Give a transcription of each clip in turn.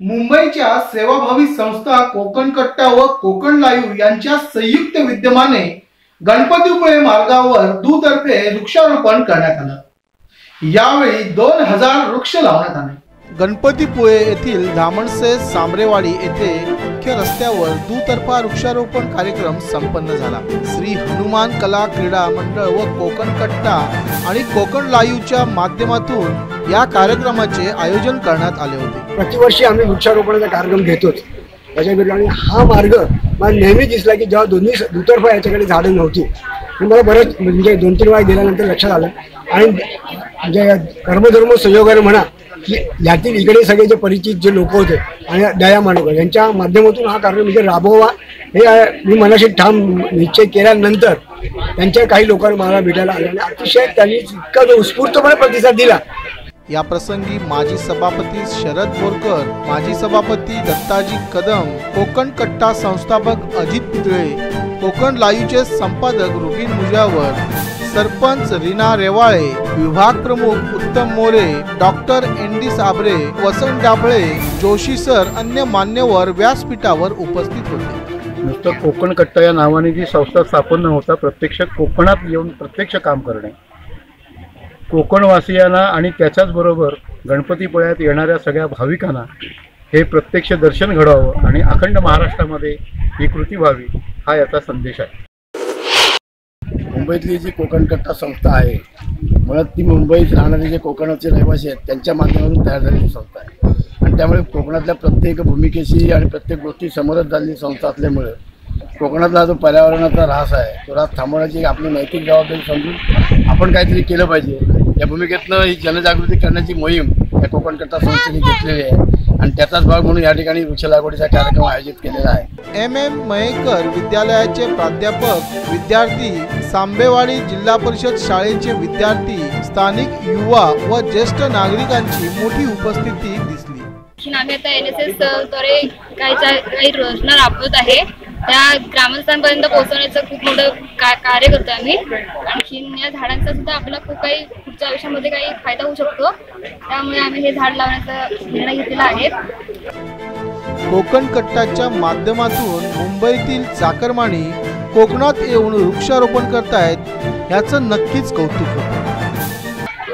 मुंबईच्या सेवाभावी संस्था कोकण कट्टा व कोकण लाईव्ह यांच्या संयुक्त विद्यमाने गणपतीपुळे मार्गावर दुतर्फे वृक्षारोपण करण्यात आलं. यावेळी दोन हजार वृक्ष लावण्यात आले. गणपतीपुळे येथील धामणसे सांबरेवाडी येथे मुख्य रस्त्यावर दुतर्फा वृक्षारोपण कार्यक्रम संपन्न झाला. श्री हनुमान कला क्रीडा मंडळ व कोकण कट्टा आणि कोकण लाईव्हच्या माध्यमातून या कार्यक्रमाचे आयोजन करण्यात आले होते. प्रतिवर्षी आम्ही वृक्षारोपणाचा कार्यक्रम घेतोच. त्याच्या आणि हा मार्ग मला नेहमी दिसला की जेव्हा दोन्ही दुतर्फा याच्याकडे झाडं नव्हती. मला बरंच म्हणजे दोन तीन वेळा गेल्यानंतर लक्षात आलं. आणि म्हणजे कर्मधर्म संयोगाने म्हणा की यातील इकडे सगळे जे परिचित जे लोक होते आणि दया मानोकर यांच्या माध्यमातून हा कार्यक्रम इथे राबवावा हे मी मनाशी ठाम निश्चय केल्यानंतर त्यांच्या काही लोकांना मला भेटायला आले. आणि अतिशय त्यांनी इतका जो उत्स्फूर्तपणे प्रतिसाद दिला या प्रसंगी माजी सभापती शरद बोरकर माजी सभापती दत्ताजी कदम कोकण कट्टा संस्थापक अजित पितळे कोकण लाईव्हचे संपादक रुबीन मुजावर सरपंच रीना रेवाळे विभाग प्रमुख Uttam More doctor N D Sabre Vasant Dable Joshi sir अन्य मान्यवर व्यासपीठावर उपस्थित होते. नुसतं कोकण कट्टा या नावाने जी संस्था स्थापन होता प्रत्यक्ष कोकणात येऊन प्रत्यक्ष काम करणे. कोकणवासियांना आणि त्याच्याचबरोबर गणपतीपुळ्यात येणाऱ्या सगळ्या भाविकांना हे प्रत्यक्ष दर्शन घडावं आणि अखंड महाराष्ट्रामध्ये ही कृती व्हावी हा याचा संदेश आहे. मुंबईतली जी कोकण कट्टा संस्था आहे मुळात ती मुंबईत राहणारे जे कोकणाचे रहिवासी आहेत त्यांच्या माध्यमातून तयार झालेली संस्था आहे. आणि त्यामुळे कोकणातल्या प्रत्येक भूमिकेशी आणि प्रत्येक गोष्टी समोरच झालेली संस्था असल्यामुळे कोकणातला जो पर्यावरणाचा ऱ्हास आहे तो ऱ्हास थांबवण्याची आपली नैतिक जबाबदारी समजून आपण काहीतरी केलं पाहिजे. या भूमिकेतनं ही जनजागृती करण्याची मोहीम या कोकण कट्टा संस्थेने घेतलेली आहे. आणि त्याचाच भाग म्हणून या ठिकाणी वृक्ष लागवडीचा कार्यक्रम आयोजित केलेला आहे. एम. एम. मयेकर विद्यालयाचे प्राध्यापक विद्यार्थी सांबेवाडी जिल्हा परिषद शाळेचे विद्यार्थी स्थानिक युवा व ज्येष्ठ नागरिकांची मोठी उपस्थिती दिसली. आम्ही आता एन एस एसद्वारे काही काही योजना राबवत आहे. त्या ग्रामस्थांपर्यंत पोहोचवण्याचं खूप मोठं का कार्य करतो आम्ही. आणखीन या झाडांचा सुद्धा आपल्याला खूप काही पुढच्या आयुष्यामध्ये काही फायदा होऊ शकतो. त्यामुळे आम्ही हे झाड लावण्याचा निर्णय घेतलेला आहे. कोकण कट्टाच्या माध्यमातून मुंबईतील चाकरमानी कोकणात येऊन वृक्षारोपण करतायत याचं नक्कीच कौतुक होतं.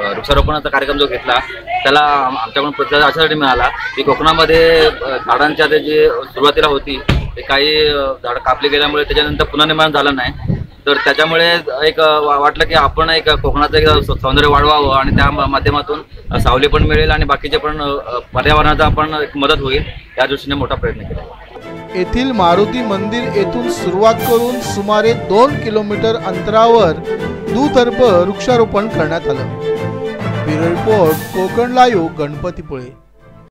वृक्षारोपणाचा कार्यक्रम जो घेतला त्याला आम- आमच्याकडून प्रतिसाद अशासाठी मिळाला की कोकणामध्ये झाडांच्या ते जे सुरुवातीला होती ते काही झाडं कापली गेल्यामुळे त्याच्यानंतर पुनर्निर्माण झालं नाही. तर त्याच्यामुळे एक वा- वाटलं की आपण एक कोकणाचं एक सौंदर्य वाढवावं आणि त्या माध्यमातून सावली पण मिळेल आणि बाकीचे पण पर्यावरणाचा पण एक मदत होईल या दृष्टीने मोठा प्रयत्न केला येथील मारुती मंदिर येथून सुरुवात करून सुमारे दोन किलोमीटर अंतरावर दुतर्फ वृक्षारोपण करण्यात आलं. Bureau report Konkan live Ganpatipule.